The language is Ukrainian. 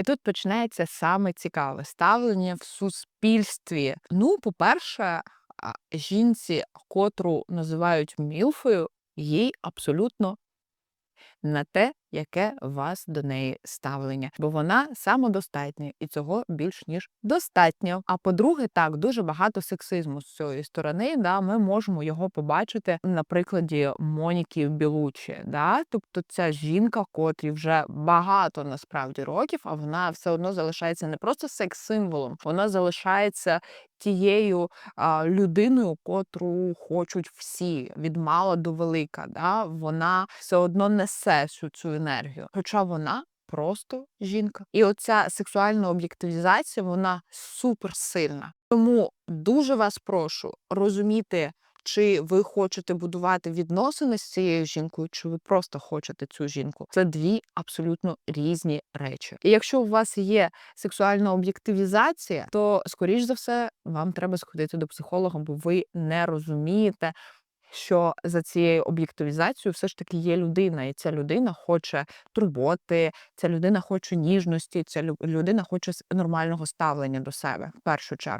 І тут починається саме цікаве ставлення в суспільстві. Ну, по-перше, жінці, котру називають мілфою, їй абсолютно на те, яке вас до неї ставлення, бо вона самодостатня і цього більш ніж достатньо. А по-друге, так дуже багато сексизму з цієї сторони. Да, ми можемо його побачити на прикладі Моніки Білучі. Да? Тобто, ця жінка, котрі вже багато насправді років, а вона все одно залишається не просто секс-символом, вона залишається тією а, людиною, котру хочуть всі від мала до велика. Да? Вона все одно несе всю цю енергію, хоча вона. Просто жінка, і оця сексуальна об'єктивізація вона суперсильна. Тому дуже вас прошу розуміти, чи ви хочете будувати відносини з цією жінкою, чи ви просто хочете цю жінку. Це дві абсолютно різні речі. І якщо у вас є сексуальна об'єктивізація, то скоріш за все вам треба сходити до психолога, бо ви не розумієте. Що за цією об'єктивізацією все ж таки є людина, і ця людина хоче турботи, ця людина хоче ніжності, ця лю- людина хоче нормального ставлення до себе в першу чергу.